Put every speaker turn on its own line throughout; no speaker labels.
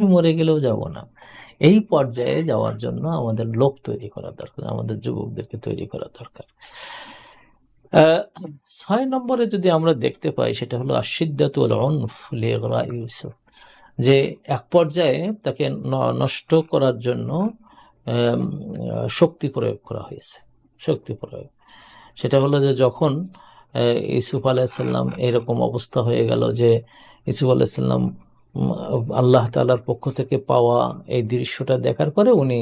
মরে গেলেও যাব না। এই পর্যায়ে যাওয়ার জন্য আমাদের লোক তৈরি করা দরকার আমাদের যুবকদেরকে তৈরি করা দরকার। ছয় নম্বরে যদি আমরা দেখতে পাই সেটা হলো আশিদ্দাতুল অনফ ইউসুফ যে এক পর্যায়ে তাকে নষ্ট করার জন্য শক্তি প্রয়োগ করা হয়েছে শক্তি প্রয়োগ। সেটা হলো যে যখন আহ, ইউসুফ আলাইসাল্লাম এরকম অবস্থা হয়ে গেল যে ইসুফ আলাইসাল্লাম আল্লাহ তাআলার পক্ষ থেকে পাওয়া এই দৃশ্যটা দেখার পরে উনি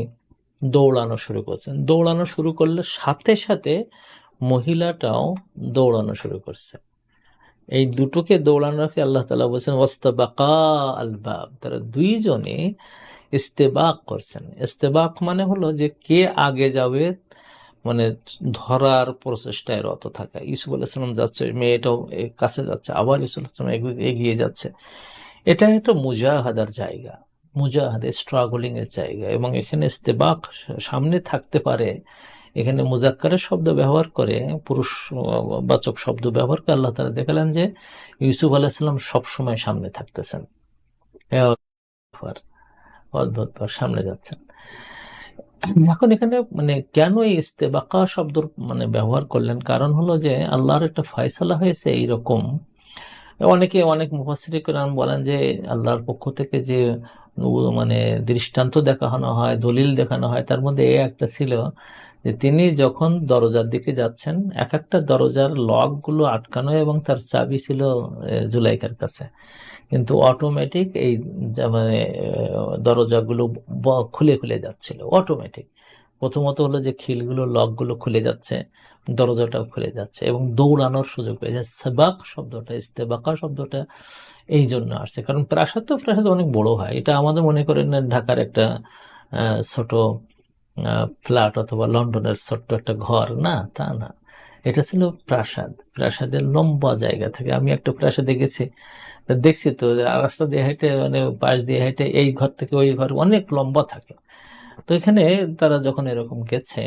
দৌড়ানো শুরু করছেন। দৌড়ানো শুরু করলে সাথে সাথে মহিলাটাও দৌড়ানো শুরু করছে। এই দুটোকে দৌড়ানোকে আল্লাহ তালা বলছেন, ওয়াস্তাবাকা আল বাব তারা দুইজনে ইস্তেবাক করছেন। ইস্তেবাক মানে হলো যে কে আগে যাবে মানে ধরার প্রচেষ্টায় রত থাকা। ইসুফ আলাইসালাম যাচ্ছে, মেয়েটাও কাছে যাচ্ছে, আবার ইসুফ আলাইসালাম এগিয়ে যাচ্ছে। এটা একটা মুজাহাদার জায়গা। মুজাহাদে স্ট্রাগলিং এর জায়গা এবং এখানে ইস্তেবাক সামনে থাকতে পারে। এখানে মুজাক্কারের শব্দ ব্যবহার করে পুরুষ বাচক শব্দ ব্যবহার করে আল্লাহ তালা দেখালেন যে ইউসুফ আলাহিসাল্লাম সবসময় সামনে থাকতেছেন। এ অদ্ভুত, অদ্ভুত সামনে যাচ্ছেন। এখন এখানে মানে কেন এই ইস্তেবাকা শব্দ মানে ব্যবহার করলেন? কারণ হলো যে আল্লাহর একটা ফয়সালা হয়েছে এইরকম অনেকে অনেক মুফাসির কোরআন বলেন যে আল্লাহর পক্ষ থেকে যে মানে দৃষ্টান্ত দেখানো হয়, দলিল দেখানো হয়, তার মধ্যে এ একটা ছিল যে তিনি যখন দরজার দিকে যাচ্ছেন, এক একটা দরজার লকগুলো আটকানো এবং তার চাবি ছিল জুলাইকার কাছে। কিন্তু অটোমেটিক এই মানে দরজাগুলো খুলে খুলে যাচ্ছিল, অটোমেটিক। প্রথমত হলো যে খিলগুলো, লকগুলো খুলে যাচ্ছে দরজাটাও খুলে যাচ্ছে এবং দৌড়ানোর সুযোগ পেয়েছে সেবাক শব্দটা, ইস্তেবাকা শব্দটা এই জন্য আসছে। কারণ প্রাসাদ তো প্রাসাদ অনেক বড় হয়। এটা আমাদের মনে করেন ঢাকার একটা ছোট ফ্ল্যাট অথবা লন্ডনের ছোট্ট একটা ঘর। না, তা না। এটা ছিল প্রাসাদ। প্রাসাদের লম্বা জায়গা থেকে আমি একটা প্রাসাদে গেছি। দেখছি তো রাস্তা দিয়ে হেঁটে মানে পাশ দিয়ে হেঁটে এই ঘর থেকে ওই ঘর অনেক লম্বা থাকে। তো এখানে তারা যখন এরকম গেছে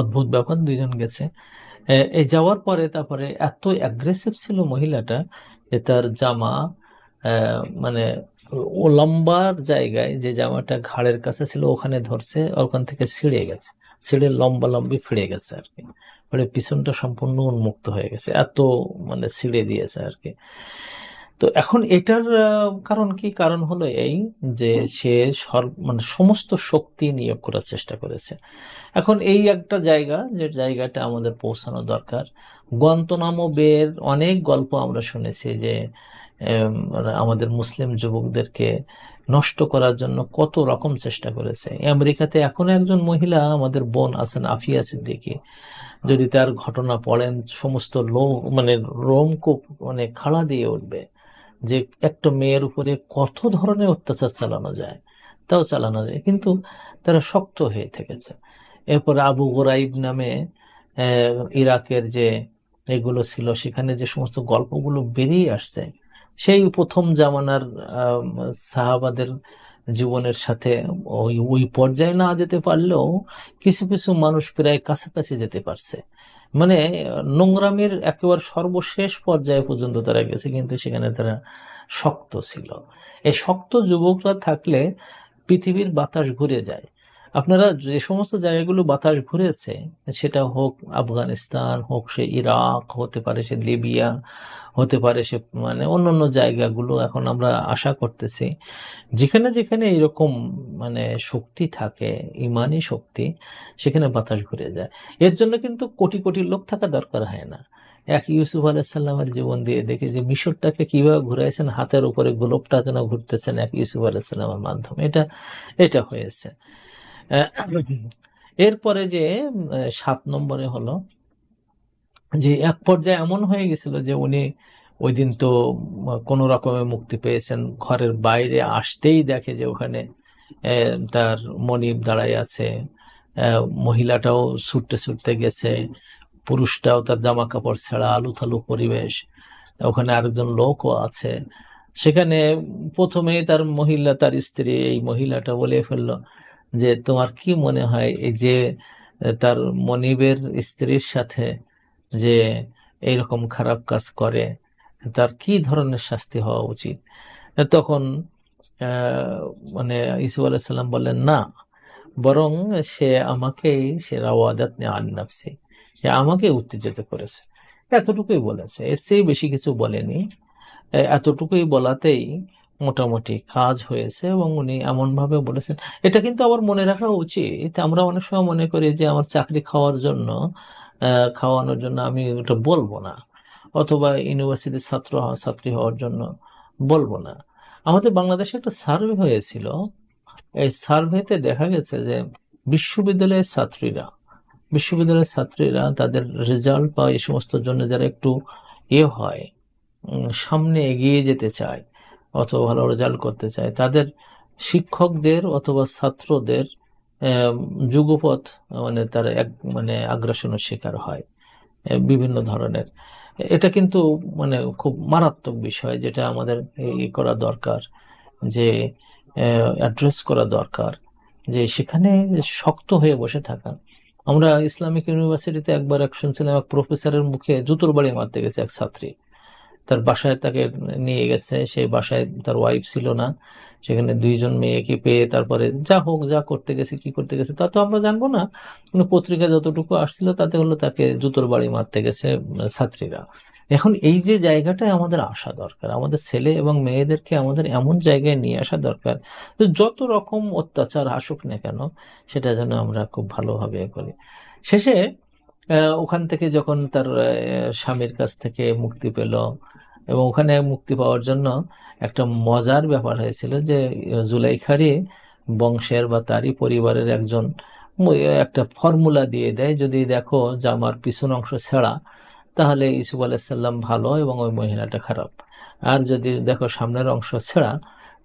অদ্ভুত ব্যাপার, দুইজন গেছে। এই যাওয়ার পরে তারপরে এত অ্যাগ্রেসিভ ছিল মহিলাটা যে তার জামা মানে ও লম্বার জায়গায় যে জামাটা ঘাড়ের কাছে ছিল ওখানে ধরছে, ওখান থেকে ছিঁড়ে গেছে। ছিঁড়ে লম্বা লম্বি ফিরে গেছে আর কি। মানে পিছনটা সম্পূর্ণ উন্মুক্ত হয়ে গেছে, এত মানে ছিঁড়ে দিয়েছে আর কি। তো এখন এটার কারণ কি? কারণ হলো এই যে সে মানে সমস্ত শক্তি নিয়োগ করার চেষ্টা করেছে। এখন এই একটা জায়গা, যে জায়গাটা আমাদের পৌঁছানো দরকার। গন্তনাম বের, অনেক গল্প আমরা শুনেছি যে আমাদের মুসলিম যুবকদেরকে নষ্ট করার জন্য কত রকম চেষ্টা করেছে। আমেরিকাতে এখনও একজন মহিলা, আমাদের বোন আছেন আফিয়া সিদ্দিকী। যদি তার ঘটনা পড়েন, সমস্ত লোক মানে রোমকূপ মানে খাড়া দিয়ে উঠবে যে একটা মেয়ের উপরে কত ধরনের অত্যাচার চালানো যায়, তাও চালানো যায়। কিন্তু তারা শক্ত হয়ে থেকেছে। এরপর আবু গোরাইব নামে ইরাকের যে এগুলো ছিল, সেখানে যে সমস্ত গল্পগুলো বেরিয়ে আসছে, সেই প্রথম জামানার সাহাবাদের জীবনের সাথে ওই ওই পর্যায়ে না যেতে পারলেও কিছু কিছু মানুষ প্রায় কাছাকাছি যেতে পারছে। মানে নোংরামের একেবারে সর্বশেষ পর্যায়ে পর্যন্ত তারা গেছে, কিন্তু সেখানে তারা শক্ত ছিল। এই শক্ত যুবকরা থাকলে পৃথিবীর বাতাস ঘুরে যায়। আপনারা যে সমস্ত জায়গাগুলো বাতাস ঘুরেছে, সেটা হোক আফগানিস্তান, হোক সে ইরাক, হতে পারে সে লিবিয়া, হতে পারে সে মানে অন্য অন্য জায়গাগুলো এখন আমরা আশা করতেছি। যেখানে যেখানে এরকম মানে শক্তি থাকে ইমানি শক্তি, সেখানে বাতাস ঘুরে যায়। এর জন্য কিন্তু কোটি কোটি লোক থাকা দরকার হয় না। এক ইউসুফ আলাইসাল্লামের জীবন দিয়ে দেখি যে মিশরটাকে কীভাবে ঘুরাইছেন, হাতের উপরে গোলপটা যেন ঘুরতেছেন এক ইউসুফ আলাইসাল্লামের মাধ্যমে। এটা এটা হয়েছে। এরপরে যে সাত নম্বরে হলো যে, এক পর্যায়ে এমন হয়ে গেছিল যে, উনি ওই দিন তো কোনো রকমে মুক্তি পেয়েছেন। ঘরের বাইরে আসতেই দেখে যে, ওখানে তার মনিব দাঁড়ায় আছে। মহিলাটাও ছুটতে ছুটতে গেছে। পুরুষটাও তার জামা কাপড় ছাড়া আলু থালু পরিবেশ। ওখানে আরেকজন লোকও আছে। সেখানে প্রথমেই তার মহিলা, তার স্ত্রী এই মহিলাটা বলে ফেলল যে তোমার কি মনে হয় এই যে তার মনিবের স্ত্রীর সাথে যে এইরকম খারাপ কাজ করে, তার কি ধরনের শাস্তি হওয়া উচিত? তখন মানে ইসু আলাইসাল্লাম বললেন, না, বরং সে আমাকেই, সে রাওয়াদাত আন নাফসি, সে আমাকে উত্তেজিত করেছে। এতটুকুই বলেছে। এর চেয়ে বেশি কিছু বলেনি। এতটুকুই বলাতেই মোটামুটি কাজ হয়েছে এবং উনি এমন ভাবে বলেছেন। এটা কিন্তু আবার মনে রাখা উচিত। আমরা অনেক সময় মনে করি যে আমার চাকরি খাওয়ার জন্য খাওয়ানোর জন্য আমি ওটা বলব না। অথবা ইউনিভার্সিটির ছাত্র ছাত্রী হওয়ার জন্য বলব না। আমাদের বাংলাদেশে একটা সার্ভে হয়েছিল। এই সার্ভেতে দেখা গেছে যে বিশ্ববিদ্যালয়ের ছাত্রীরা বিশ্ববিদ্যালয়ের ছাত্রীরা তাদের রেজাল্ট বা এই সমস্ত জন্য যারা একটু এ হয় সামনে এগিয়ে যেতে চায় অথবা ভালো রেজাল্ট করতে চায়। তাদের শিক্ষকদের অথবা ছাত্রদের যুগপথ মানে তারা এক মানে আগ্রাসনের শিকার হয় বিভিন্ন ধরনের। এটা কিন্তু মানে খুব মারাত্মক বিষয় যেটা আমাদের ই করা দরকার, যে অ্যাড্রেস করা দরকার, যে, সেখানে শক্ত হয়ে বসে থাকা। আমরা ইসলামিক ইউনিভার্সিটিতে একবার এক শুনছিলাম, এক প্রফেসরের মুখে জুতোর বাড়ি মারতে গেছে এক ছাত্রী। তার বাসায় তাকে নিয়ে গেছে। সেই বাসায় তার ওয়াইফ ছিল না। সেখানে দুইজন মেয়েকে পেয়ে তারপরে যা হোক, যা করতে গেছে, কি করতে গেছে, তা তো আমরা জানব না। পত্রিকা যতটুকু আসছিল, তাতে হলো তাকে জুতোর বাড়ি মারতে গেছে ছাত্রীরা। এখন এই যে জায়গাটায় আমাদের আসা দরকার, আমাদের ছেলে এবং মেয়েদেরকে আমাদের এমন জায়গায় নিয়ে আসা দরকার যত রকম অত্যাচার আসুক না কেন, সেটা যেন আমরা খুব ভালোভাবে করি। শেষে ওখান থেকে যখন তার স্বামীর কাছ থেকে মুক্তি পেল এবং ওখানে মুক্তি পাওয়ার জন্য একটা মজার ব্যাপার হয়েছিল যে জুলাইখারি বংশের বা তারই পরিবারের একজন একটা ফর্মুলা দিয়ে দেয়, যদি দেখো জামার পিছন অংশ ছেঁড়া, তাহলে ইসুফ আলাইসাল্লাম ভালো এবং ওই মহিলাটা খারাপ। আর যদি দেখো সামনের অংশ ছেঁড়া,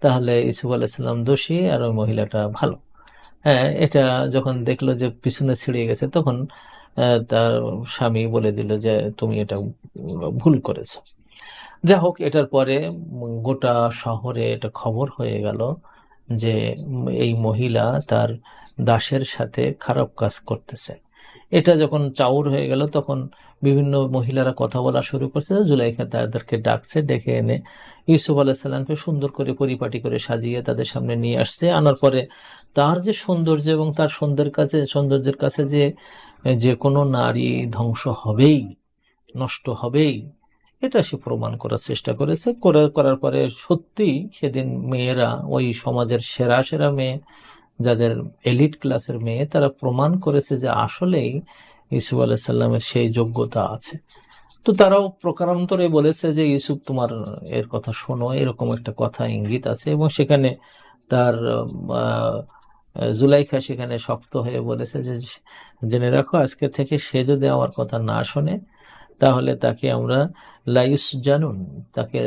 তাহলে ইসুফ আলাইসাল্লাম দোষী আর ওই মহিলাটা ভালো। হ্যাঁ এটা যখন দেখল যে পিছনে ছিঁড়ে গেছে, তখন তার স্বামী বলে দিল যে, তুমি এটা ভুল করেছ। যা হোক, এটার পরে গোটা শহরে এটা খবর হয়ে গেল যে, এই মহিলা তার দাসের সাথে খারাপ কাজ করতেছে। এটা যখন চাউর হয়ে গেল, তখন বিভিন্ন মহিলারা কথা বলা শুরু করছে। জুলাইখা তাদেরকে ডাকছে, ডেকে এনে ইউসুফ আলাহিসাল্লামকে সুন্দর করে পরিপাটি করে সাজিয়ে তাদের সামনে নিয়ে আসছে। আনার পরে তার যে সৌন্দর্য এবং তার সৌন্দর্যের কাছে সৌন্দর্যের কাছে যে যে কোনো নারী ধ্বংস হবেই, নষ্ট হবেই। এটা সে প্রমাণ করার চেষ্টা করেছে। করে করার পরে সত্যি সেদিন মেয়েরা, ওই সমাজের সেরা সেরা মেয়ে, যাদের এলিট ক্লাসের মেয়ে, তারা প্রমাণ করেছে যে আসলেই ইসুফ আলাইসাল্লামের সেই যোগ্যতা আছে। তো তারাও প্রকারান্তরে বলেছে যে ইউসুফ তোমার এর কথা শোনো, এরকম একটা কথা ইঙ্গিত আছে। এবং সেখানে তার জুলাইখা সেখানে শক্ত হয়ে বলেছে যে, জেনে রাখো, আজকে থেকে সে যদি আমার কথা না শোনে, তাহলে তাকে আমরা লাইস জানুন তাকে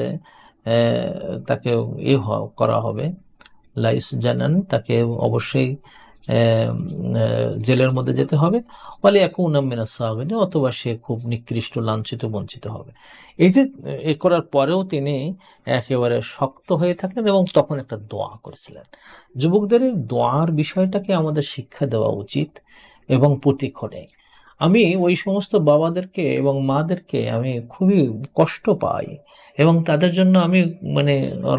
তাকে এ করা হবে। লাইস জানান তাকে অবশ্যই জেলের মধ্যে যেতে হবে। বলে এখন মিনাস সাহাবিন অথবা সে খুব নিকৃষ্ট, লাঞ্ছিত, বঞ্চিত হবে। এই যে, এ করার পরেও তিনি একেবারে শক্ত হয়ে থাকলেন এবং তখন একটা দোয়া করেছিলেন। যুবকদের দোয়ার বিষয়টাকে আমাদের শিক্ষা দেওয়া উচিত এবং প্রতিক্ষণে। আমি ওই সমস্ত বাবাদেরকে এবং মাদেরকে আমি খুবই কষ্ট পাই এবং তাদের জন্য আমি মানে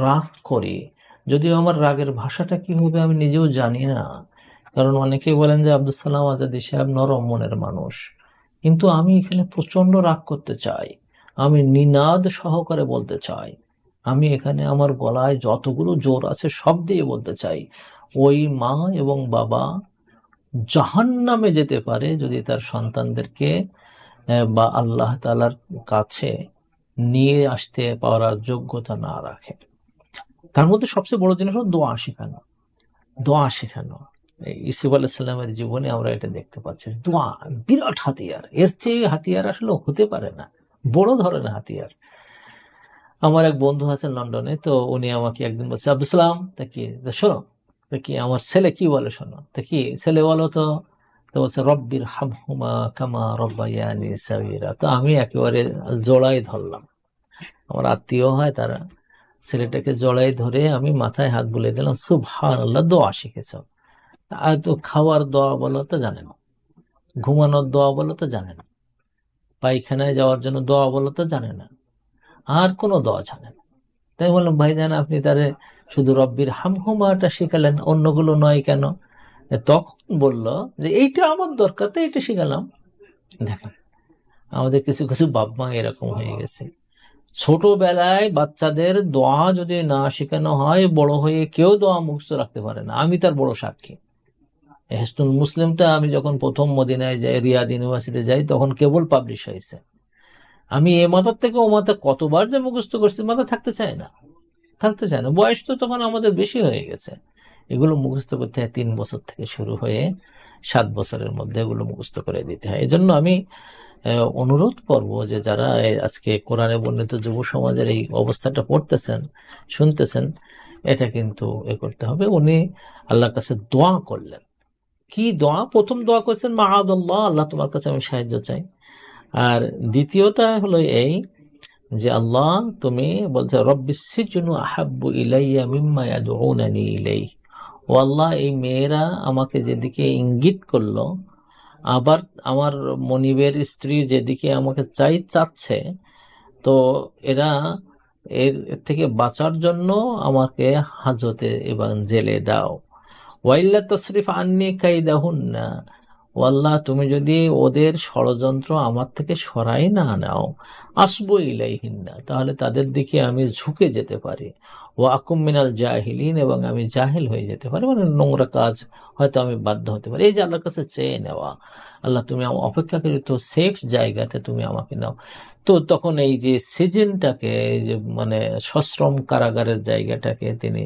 রাগ করি। যদিও আমার রাগের ভাষাটা কি হবে আমি নিজেও জানি না। কারণ অনেকেই বলেন যে আব্দুল সালাম আজাদি সাহেব নরম মনের মানুষ। কিন্তু আমি এখানে প্রচণ্ড রাগ করতে চাই। আমি নিনাদ সহকারে বলতে চাই। আমি এখানে আমার গলায় যতগুলো জোর আছে সব দিয়ে বলতে চাই। ওই মা এবং বাবা জাহান্নামে যেতে পারে যদি তার সন্তানদেরকে বা আল্লাহ তাআলার কাছে নিয়ে আসতে পারার যোগ্যতা না রাখে। তার মধ্যে সবচেয়ে বড় জিনিস হলো দোয়া শেখানো। দোয়া শেখানো। ইসুফ আলাইসাল্লামের জীবনে আমরা এটা দেখতে পাচ্ছি। দোয়া, বিরাট হাতিয়ার। এর চেয়ে হাতিয়ার আসলে হতে পারে না। বড় ধরনের হাতিয়ার। আমার এক বন্ধু আছেন লন্ডনে, তো উনি আমাকে একদিন বলছে আব্দুল সালাম, তা কি শোনো, তা কি আমার ছেলে কি বলে শোনো? তা কি, ছেলে বলো তো? তো বলছে, রব্বির হামহুমা কামা রব্বায়ানি সাগীরা। তো আমি একেবারে জড়াই ধরলাম। আমার আত্মীয় হয় তারা, ছেলেটাকে জড়াই ধরে আমি মাথায় হাত বুলে দিলাম সুবহান আল্লাহ দোয়া শিখেছ। আর তো খাওয়ার দোয়া বলো তো জানে না। ঘুমানোর দোয়া বলো তো জানে না। পায়খানায় যাওয়ার জন্য দোয়া বলো তো জানে না। আর কোনো দোয়া জানে না। তাই বললাম, ভাইজান, আপনি তারে শুধু রব্বির হামহুমাটা শিখালেন, অন্যগুলো নয় কেন? তখন বলল যে, এইটা আমার দরকার তো এইটা শিখালাম। দেখেন, আমাদের কিছু কিছু বাবা এরকম হয়ে গেছে। ছোটবেলায় বাচ্চাদের দোয়া যদি না শেখানো হয়, বড় হয়ে কেউ দোয়া মুখস্থ রাখতে পারে না। আমি তার বড় সাক্ষী। হেস্তুল মুসলিমটা আমি যখন প্রথম মদিনায় যাই, রিয়াদ ইউনিভার্সিটি যাই, তখন কেবল পাবলিশ হয়েছে। আমি এ মাথার থেকে ও মাথা কতবার যে মুখস্থ করছি, মাথা থাকতে চায় না। থাকতে চায় না। বয়স তো তখন আমাদের বেশি হয়ে গেছে। এগুলো মুখস্থ করতে হয় তিন বছর থেকে শুরু হয়ে সাত বছরের মধ্যে এগুলো মুখস্থ করে দিতে হয়। এই জন্য আমি অনুরোধ করব যে যারা আজকে কোরআনে বর্ণিত যুব সমাজের এই অবস্থাটা পড়তেছেন, শুনতেছেন, এটা কিন্তু এ করতে হবে। উনি আল্লাহর কাছে দোয়া করলেন। কি দোয়া? প্রথম দোয়া করছেন মাহাদুল্লাহ আল্লাহ তোমার কাছে আমি সাহায্য চাই। আর দ্বিতীয়টা হলো এই যে, আল্লাহ, তুমি বলছো রব্বিসিজনু আহাব্বু ইলাইয়া মিম্মা ইয়াদউনানি ইলাই ও আল্লাহ, এই মেয়েরা আমাকে যেদিকে ইঙ্গিত করল, আবার আমার মনিবের স্ত্রী যেদিকে আমাকে চাই, চাচ্ছে, তো এরা এর এর থেকে বাঁচার জন্য আমাকে হাজতে এবং জেলে দাও। ওয়াইল্লা তশরিফ আন্নি কাইদাহুন না ও আল্লাহ তুমি যদি ওদের ষড়যন্ত্র আমার থেকে সরাই না নাও, আসব ইলাইহিন্না, তাহলে তাদের দিকে আমি ঝুঁকে যেতে পারি। ও আকুম মিনাল জাহিলিন, এবং আমি জাহিল হয়ে যেতে পারি মানে নোংরা কাজ হয়তো আমি বাধ্য হতে পারি। এই যে আল্লাহর কাছে চেয়ে নেওয়া, আল্লাহ তুমি আমার অপেক্ষাকৃত সেফ জায়গাতে তুমি আমাকে নাও। তো তখন এই যে সিজনটাকে যে মানে সশ্রম কারাগারের জায়গাটাকে তিনি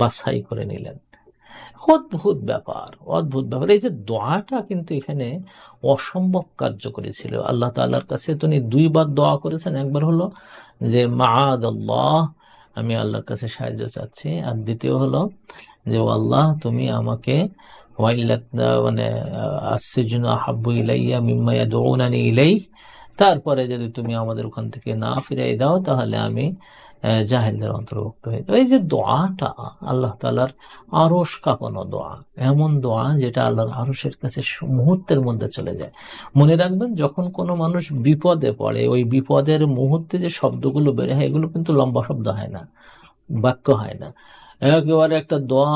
বাছাই করে নিলেন। অদ্ভুত ব্যাপার অদ্ভুত ব্যাপার। এই যে দোয়াটা কিন্তু এখানে অসম্ভব কার্যকরী ছিল। আল্লাহ তাআলার কাছে তিনি দুইবার দোয়া করেছেন। একবার হলো যে মাআদ আল্লাহ আমি আল্লাহর কাছে সাহায্য চাচ্ছি। আর দ্বিতীয় হলো যে আল্লাহ তুমি আমাকে মানে আহাব্বু ইলাইয়া ইয়াদউনানি ইলাইহ তারপরে যদি তুমি আমাদের ওখান থেকে না ফিরাই দাও, তাহলে আমি জাহেলদের অন্তর্ভুক্ত হয়ে। এই যে দোয়াটা আল্লাহ তালার আরস কাঁপানো দোয়া, এমন দোয়া যেটা আল্লাহর আরসের কাছে মুহূর্তের মধ্যে চলে যায়। মনে রাখবেন, যখন কোনো মানুষ বিপদে পড়ে, ওই বিপদের মুহূর্তে যে শব্দগুলো বের হয়, এগুলো কিন্তু লম্বা শব্দ হয় না, বাক্য হয় না। একেবারে একটা দোয়া,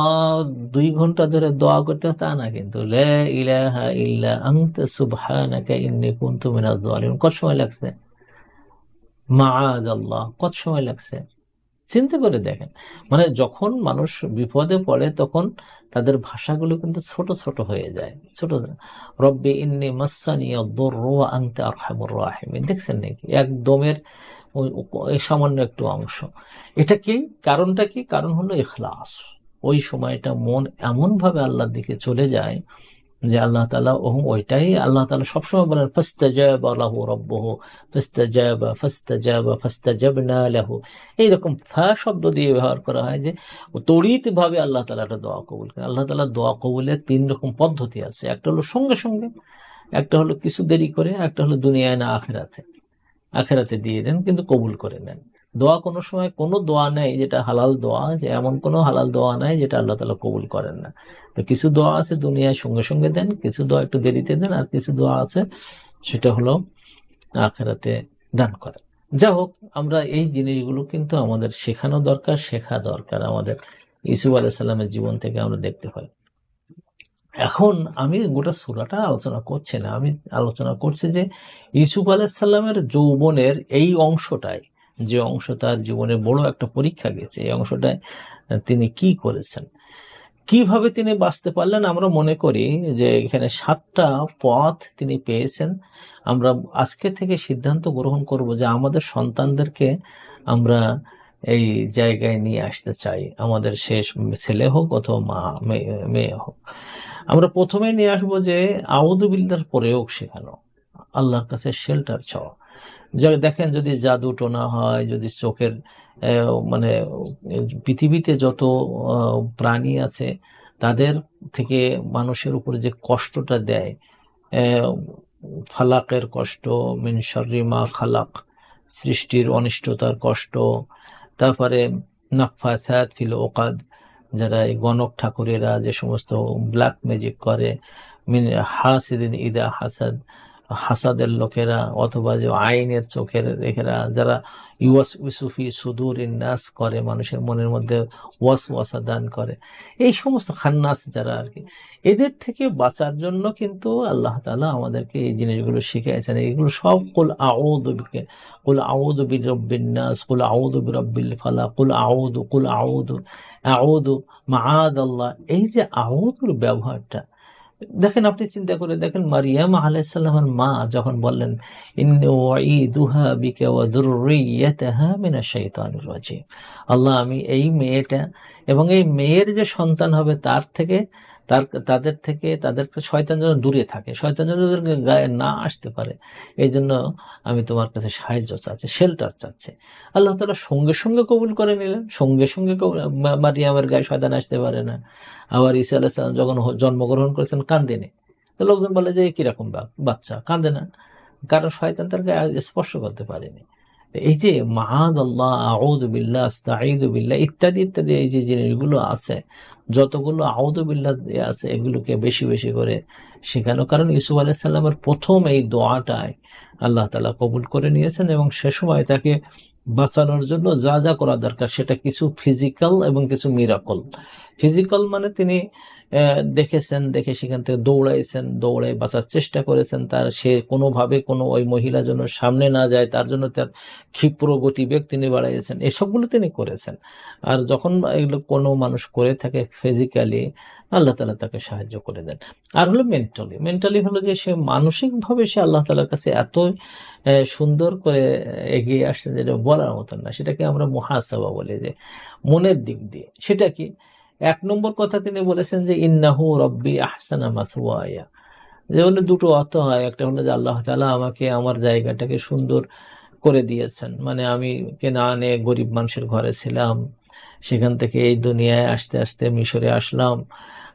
দুই ঘণ্টা ধরে দোয়া করতে তা না কিন্তু। লা ইলাহা ইল্লা আনতা সুবহানাকা ইন্নী কুনতু মিনাজ জালিমিন কত সময় লাগছে? আল্লাহ কত সময় লাগছে? চিন্তা করে দেখেন। মানে যখন মানুষ বিপদে পড়ে, তখন তাদের ভাষাগুলো কিন্তু ছোট ছোট হয়ে যায়। ছোট রব্বি ইন্নি মাসানি আদ-দুররু ওয়া আনতা আরহামুর রাহিমিন। দেখছেন নাকি? একদমের সামান্য একটু অংশ। এটা কি? কারণটা কি? কারণ হলো এখলাস ওই সময়টা মন এমন ভাবে আল্লাহর দিকে চলে যায় যে আল্লাহ তালা ওহম ওইটাই, আল্লাহ তালা সবসময় বলেন, ফাস্তাজাবা লাহু রব্বুহু, ফাস্তাজাবা ফাস্তাজাবা, ফাস্তাজাবনা লাহু। এইরকম ফা শব্দ দিয়ে ব্যবহার করা হয় যে তড়িৎ ভাবে আল্লাহ তালা একটা দোয়া কবুল করে আল্লাহ তালা দোয়া কবুলের তিন রকম পদ্ধতি আছে। একটা হলো সঙ্গে সঙ্গে, একটা হলো কিছু দেরি করে, একটা হলো দুনিয়ায় না আখেরাতে। আখেরাতে দিয়ে দেন, কিন্তু কবুল করে নেন। দোয়া কোনো সময় কোনো দোয়া নেই যেটা হালাল দোয়া, যে এমন কোনো হালাল দোয়া নাই যেটা আল্লাহ তালা কবুল করেন না। তো কিছু দোয়া আছে দুনিয়ায় সঙ্গে সঙ্গে দেন, কিছু দোয়া একটু দেরিতে দেন, আর কিছু দোয়া আছে সেটা হলো আখেরাতে দান করেন। যা হোক, আমরা এই জিনিসগুলো কিন্তু আমাদের শেখানো দরকার, শেখা দরকার আমাদের। ইসুফ আলাইসাল্লামের জীবন থেকে আমরা দেখতে পাই। এখন আমি গোটা সুরাটা আলোচনা করছি না, আমি আলোচনা করছি যে ইসুফ আলাইসাল্লামের যৌবনের এই অংশটায় যে অংশ তার জীবনে বড় একটা পরীক্ষা গেছে, এই অংশটায় তিনি কি করেছেন? কীভাবে তিনি বাঁচতে পারলেন? আমরা মনে করি যে এখানে সাতটা পথ তিনি পেয়েছেন। আমরা আজকে থেকে সিদ্ধান্ত গ্রহণ করব যে আমাদের সন্তানদেরকে আমরা এই জায়গায় নিয়ে আসতে চাই। আমাদের শেষ ছেলে হোক অথবা মা মেয়ে হোক। আমরা প্রথমে নিয়ে আসব যে আউদুবিল্লার প্রয়োগ শেখানো, আল্লাহর কাছে শেল্টার চাওয়া। দেখেন যদি জাদু টোনা হয়, যদি চোখের মানে পৃথিবীতে যত প্রাণী আছে, তাদের থেকে মানুষের উপরে যে কষ্টটা দেয় ফালাকের কষ্ট, মিন শাররি খালাক, সৃষ্টির অনিষ্টতার কষ্ট, তারপরে নাফাসাত ফিল ওকাদ যারা এই গণক ঠাকুরেরা যে সমস্ত ব্ল্যাক ম্যাজিক করে, মিন হাসিদিন ইদা হাসাদ হাসাদের লোকেরা অথবা যে আইনের চোখের রেখেরা যারা ইউসুফি সুদুর নাস করে, মানুষের মনের মধ্যে ওয়াস ওয়াসা দান করে, এই সমস্ত খান্নাস যারা আর কি, এদের থেকে বাঁচার জন্য কিন্তু আল্লাহ তালা আমাদেরকে এই জিনিসগুলো শিখিয়েছেন। এইগুলো সব কুল আউদ কুল আউদ নাস, কুল আউদ বিরব্বিল ফালা কুল আউদ কুল আউদ আউদ মাআদ আল্লাহ এই যে আউদুর ব্যবহারটা দেখেন, আপনি চিন্তা করে দেখেন, মারিয়াম আলাইসাল্লামের মা যখন বললেন আল্লাহ, আমি এই মেয়েটা এবং এই মেয়ের যে সন্তান হবে, তার থেকে তার, তাদের থেকে তাদের শয়তান যেন দূরে থাকে। শয়তান যেন ওদেরকে গায়ে না আসতে পারে। এই জন্য আমি তোমার কাছে সাহায্য চাচ্ছি শেল্টার চাচ্ছে। আল্লাহ তালা সঙ্গে সঙ্গে কবুল করে নিলেন। সঙ্গে সঙ্গে মারিয়ামের গায়ে শয়তান আসতে পারে না। আবার ঈসা আলাইসালাম যখন জন্মগ্রহণ করেছেন কান্দেনে লোকজন বলে যে কীরকম বাচ্চা? কান্দে না। কারণ শয়তান তার গায়ে স্পর্শ করতে পারেনি। এই যে মাহাদ আল্লাহ আউদ বিল্লাহ আস্তাঈদ বিল্লাহ, ইত্যাদি ইত্যাদি এই যে জিনিসগুলো আছে, যতগুলো আউদ বিল্লাহ আছে এগুলোকে বেশি বেশি করে শেখানো। কারণ ইসুফ আলাইসাল্লামের প্রথম এই দোয়াটায় আল্লাহ তালা কবুল করে নিয়েছেন এবং সে সময় তাকে বাঁচানোর জন্য যা যা করা দরকার সেটা কিছু ফিজিক্যাল এবং কিছু মিরাকল ফিজিক্যাল মানে তিনি দেখেছেন, দেখে সেখান থেকে দৌড়াইছেন, দৌড়াই বাঁচার চেষ্টা করেছেন। তার সে কোনোভাবে কোনো ওই মহিলা যেন সামনে না যায়, তার জন্য তার ক্ষিপ্র গতিবেগ তিনি বাড়াইয়েছেন। এসবগুলো তিনি করেছেন। আর যখন এগুলো কোনো মানুষ করে থাকে ফিজিক্যালি আল্লাহ তালা তাকে সাহায্য করে দেন। আর হলো মেন্টালি মেন্টালি হলো যে সে মানসিকভাবে সে আল্লাহ তালার কাছে এত সুন্দর করে এগিয়ে আসছে যেটা বলার মতন না। সেটাকে আমরা মহাসাবা বলি যে মনের দিক দিয়ে। সেটা কি? এক নম্বর কথা তিনি বলেছেন যে, ইন্নাহু রব্বি আহসানা মাসওয়ায়া। যে হলো দুটো অর্থ হয়। একটা হলো যে, আল্লাহ তাআলা আমাকে আমার জায়গাটাকে সুন্দর করে দিয়েছেন। মানে আমি কেনানে গরিব মানুষের ঘরে ছিলাম, সেখান থেকে এই দুনিয়ায় আসতে আসতে মিশরে আসলাম।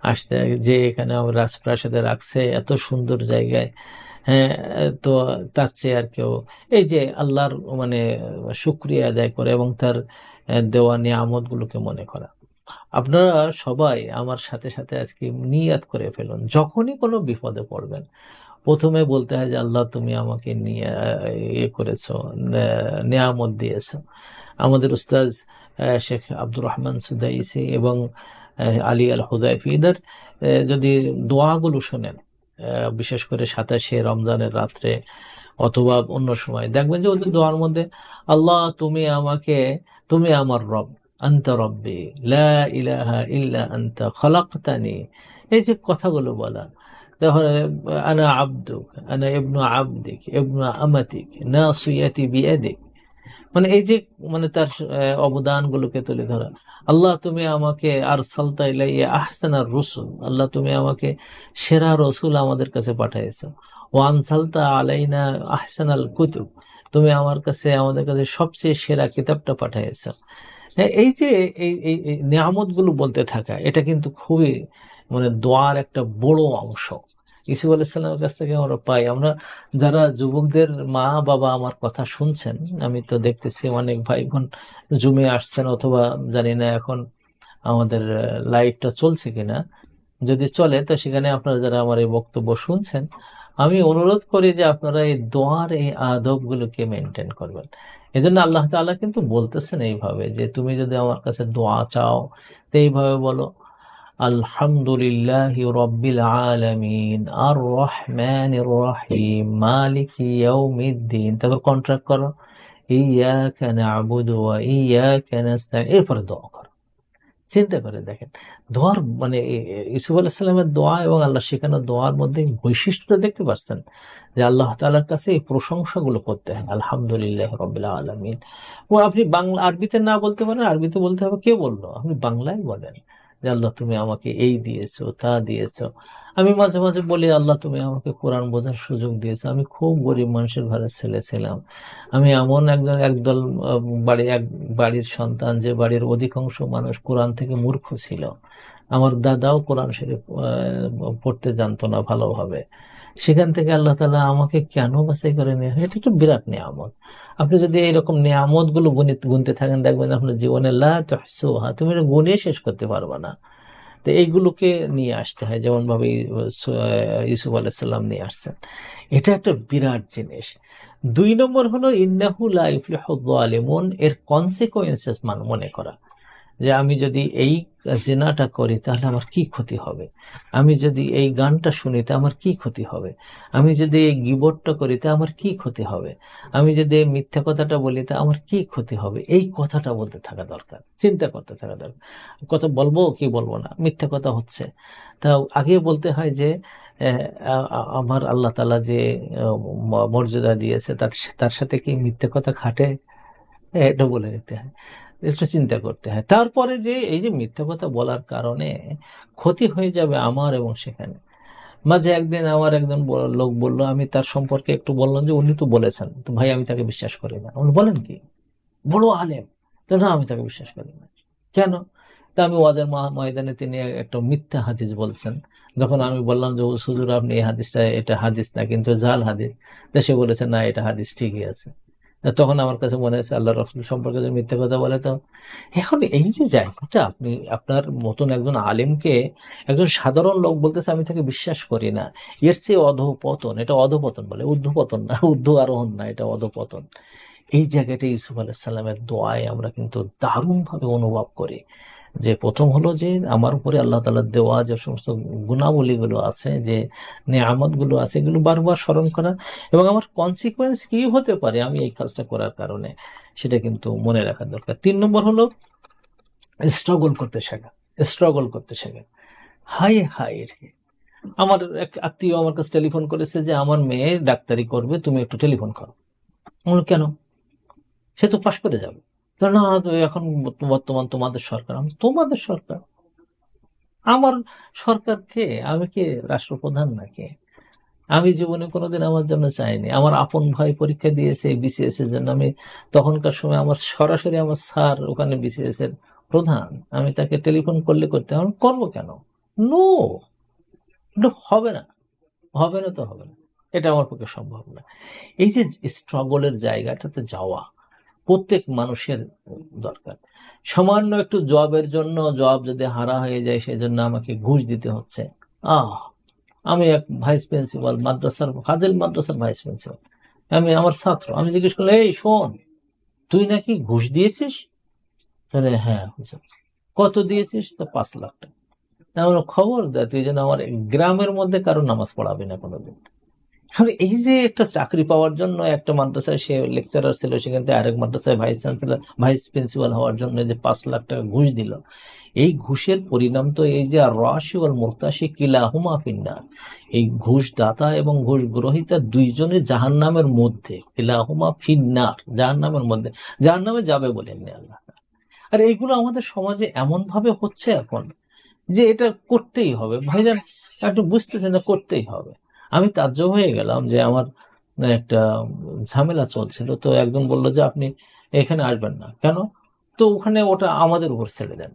আসতে যে এখানে আমার রাজপ্রাসাদে রাখছে, এত সুন্দর জায়গায় হ্যাঁ তো তার চেয়ে আর কেউ। এই যে আল্লাহর মানে শুক্রিয়া আদায় করে এবং তার দেওয়া নিয়ামতগুলোকে মনে করা। আপনারা সবাই আমার সাথে সাথে আজকে নিয়াত করে ফেলুন, যখনই কোনো বিপদে পড়বেন। প্রথমে বলতে হয় যে, আল্লাহ, তুমি আমাকে নিয়ে ইয়ে করেছ নেয়ামত দিয়েছ। আমাদের উস্তাজ শেখ আব্দুর রহমান সুদাইসি এবং আলী আল হুদাইফি এদের যদি দোয়াগুলো শোনেন বিশেষ করে সাতাশে রমজানের রাত্রে অথবা অন্য সময়, দেখবেন যে ওদের দোয়ার মধ্যে, আল্লাহ, তুমি আমাকে, তুমি আমার রব। আন্তা রব্বি ইলাহা ইল্লা আন্তা খলাকতানি। এই যে কথাগুলো বলা আনা আব্দুক বিয়াদিক। মানে এই যে মানে তার অবদানগুলোকে তুলে ধরা, আল্লাহ তুমি আমাকে আর সালতা ইলাইয়া আহসানার রসুল, আল্লাহ তুমি আমাকে সেরা রসুল আমাদের কাছে পাঠাইছো ও আনসালতা আলাইনা আহসানাল কুতুব। তুমি আমার কাছে আমাদের কাছে সবচেয়ে সেরা কিতাবটা পাঠাইছো হ্যাঁ, এই যে এই এই নিয়ামতগুলো বলতে থাকা এটা কিন্তু খুবই মানে দোয়ার একটা বড় অংশ। ইসুফ আলাইসাল্লামের কাছ থেকে আমরা পাই। আমরা যারা যুবকদের মা বাবা আমার কথা শুনছেন আমি তো দেখতেছি অনেক ভাই বোন জুমে আসছেন অথবা জানি না এখন আমাদের লাইভটা চলছে কিনা। যদি চলে তো সেখানে আপনারা যারা আমার এই বক্তব্য শুনছেন আমি অনুরোধ করি যে আপনারা এই দোয়ার, এই আদবগুলোকে মেনটেন করবেন। এজন্য আল্লাহ তাআলা কিন্তু বলতেছেন এইভাবে যে, তুমি যদি আমার কাছে দোয়া চাও, তো এইভাবে বলো, আলহামদুলিল্লাহি রব্বিল আলামিন আর রহমানির রহিম মালিকি ইয়াউমিদ্দিন। তারপর কন্ট্রাক্ট করো ইয়াকা না'বুদু ওয়া ইয়াকা নাস্তাইন এরপরে দোয়া করো। চিন্তা করে দেখেন। দোয়ার মানে ইসুফ আল্লাহ সাল্লামের দোয়া এবং আল্লাহ শেখানোর দোয়ার মধ্যে বৈশিষ্ট্য দেখতে পাচ্ছেন যে আল্লাহ তালার কাছে এই প্রশংসাগুলো করতে হয়, আলহামদুলিল্লাহ রবিল্লা আলমিন। ও আপনি বাংলা, আরবিতে না বলতে পারেন, আরবিতে বলতে হবে, কে বলল? আপনি বাংলায় বলেন। যে, আল্লাহ, তুমি আমাকে এই দিয়েছ, তা দিয়েছ। আমি মাঝে মাঝে বলি, আল্লাহ, তুমি আমাকে কোরআন বোঝার সুযোগ দিয়েছ। আমি খুব গরিব মানুষের ঘরের ছেলে ছিলাম। আমি এমন একজন, একদল বাড়ি, এক বাড়ির সন্তান যে, বাড়ির অধিকাংশ মানুষ কোরআন থেকে মূর্খ ছিল। আমার দাদাও কোরআন শরীফ পড়তে জানতো না ভালোভাবে। সেখান থেকে আল্লাহ তালা আমাকে কেন বাছাই করে নিয়ে এটা একটা বিরাট নিয়ামত। আপনি যদি এইরকম নিয়ামতগুলো গুনতে থাকেন, দেখবেন আপনার জীবনে লা তুহসুহা, তুমি এটা গুনে শেষ করতে পারবে না। তো এইগুলোকে নিয়ে আসতে হয়, যেমন ভাবে ইউসুফ আলাইসাল্লাম নিয়ে আসছেন। এটা একটা বিরাট জিনিস। দুই নম্বর হলো, ইন্নাহু লা ইফলিহু যালিমুন, এর কনসিকোয়েন্সেস মান মনে করা। যে আমি যদি এই জেনাটা করি, তাহলে আমার কি ক্ষতি হবে? আমি যদি এই গানটা শুনি, তা আমার কি ক্ষতি হবে? আমি যদি এই গিবটটা করি, তা আমার কি ক্ষতি হবে? আমি যদি এই মিথ্যা কথাটা বলি, তা আমার কি ক্ষতি হবে? এই কথাটা বলতে থাকা দরকার, চিন্তা করতে থাকা দরকার। কথা বলব কি বলব না, মিথ্যা কথা হচ্ছে। তা আগে বলতে হয় যে আমার আল্লাহ তালা যে মর্যাদা দিয়েছে, তার তার সাথে কি মিথ্যা কথা খাটে? এটা বলে নিতে হয়। একটু চিন্তা করতে হয়। তারপরে যে এই যে মিথ্যা কথা বলার কারণে ক্ষতি হয়ে যাবে আমার এবং সেখানে। মাঝে একদিন আমার একজন লোক বলল, আমি তার সম্পর্কে একটু বললাম যে উনি তো বলেছেন। তো ভাই, আমি তাকে বিশ্বাস করি না। উনি বলেন কি? বড় আলেম। তো না, আমি তাকে বিশ্বাস করি না। কেন? তা আমি ওয়াজের ময়দানে তিনি একটা মিথ্যা হাদিস বলছেন। যখন আমি বললাম যে সুজুর আপনি এই হাদিসটা, এটা হাদিস না, কিন্তু জাল হাদিস। তো সে বলেছেন না, এটা হাদিস ঠিকই আছে। তখন আমার কাছে মনে হয়েছে আল্লাহ রসুল সম্পর্কে যদি মিথ্যে কথা বলে, তো এখন এই যে জায়গাটা, আপনি, আপনার মতন একজন আলেমকে একজন সাধারণ লোক বলতেছে, আমি তাকে বিশ্বাস করি না। এর চেয়ে অধপতন, এটা অধপতন বলে উদ্ধপতন না উদ্ধ আরোহণ না, এটা অধপতন। এই জায়গাটা ইসুফ আলাহ সাল্লামের দোয়ায় আমরা কিন্তু দারুণভাবে অনুভব করি। যে প্রথম হলো যে আমার উপরে আল্লাহ তালার দেওয়া যে সমস্ত গুণাবলীগুলো আছে, যে নেয়ামতগুলো আছে, এগুলো বারবার স্মরণ করা এবং আমার কনসিকোয়েন্স কি হতে পারে আমি এই কাজটা করার কারণে সেটা কিন্তু মনে রাখা দরকার। তিন নম্বর হলো স্ট্রাগল করতে শেখা স্ট্রাগল করতে শেখা। হাই হাই আমার এক আত্মীয় আমার কাছে টেলিফোন করেছে যে, আমার মেয়ে ডাক্তারি করবে, তুমি একটু টেলিফোন করো। কেন? সে তো পাশ করে যাবে। না এখন বর্তমান তোমাদের সরকার। আমি তোমাদের সরকার? আমার সরকার কে? আমি কে? রাষ্ট্রপ্রধান নাকি আমি জীবনে কোনোদিন আমার জন্য চাইনি। আমার আপন ভাই পরীক্ষা দিয়েছে বিসিএস এর জন্য। আমি তখনকার সময় আমার, সরাসরি আমার স্যার ওখানে বিসিএস এর প্রধান। আমি তাকে টেলিফোন করলে করতে আমি করব কেন? নো! হবে না। হবে না তো হবে না। এটা আমার পক্ষে সম্ভব না। এই যে স্ট্রাগলের জায়গাটাতে যাওয়া প্রত্যেক মানুষের দরকার। সামান্য একটু জবের জন্য জব যদি হারা হয়ে যায় সেই জন্য আমাকে ঘুষ দিতে হচ্ছে। আহ, আমি এক ভাইস প্রিন্সিপাল মাদ্রাসার, ফাজিল মাদ্রাসার ভাইস প্রিন্সিপাল আমি আমার ছাত্র, আমি জিজ্ঞেস করলাম, এই শোন, তুই নাকি ঘুষ দিয়েছিস? তাহলে হ্যাঁ হুজুর কত দিয়েছিস? তো পাঁচ লাখ টাকা। খবর দে, তুই যেন আমার গ্রামের মধ্যে কারও নামাজ পড়াবি না কোনোদিন। এখন এই যে একটা চাকরি পাওয়ার জন্য একটা মাদ্রাসায় সে লেকচারার ছিল সেখান থেকে আরেক মাদ্রাসায় ভাইস চ্যান্সেলর ভাইস প্রিন্সিপাল হওয়ার জন্য যে পাঁচ লাখ টাকা ঘুষ দিল। এই ঘুষের পরিণাম তো এই যে রাশি ওর মুরতাসি কিলাহুমা ফিন্নার। এই ঘুষ দাতা এবং ঘুষ গ্রহিতা দুইজনে জাহান নামের মধ্যে কিলাহুমা ফিন্নার জাহান নামের মধ্যে। জাহান নামে যাবে বলেননি আল্লাহ আর এইগুলো আমাদের সমাজে এমন ভাবে হচ্ছে এখন যে এটা করতেই হবে। ভাইজান একটু বুঝতেছেন না করতেই হবে। আমি তাজ্য হয়ে গেলাম যে আমার একটা ঝামেলা চলছিল। তো একজন বলল যে আপনি এখানে আসবেন না। কেন? তো ওখানে ওটা আমাদের উপর ছেড়ে দেন।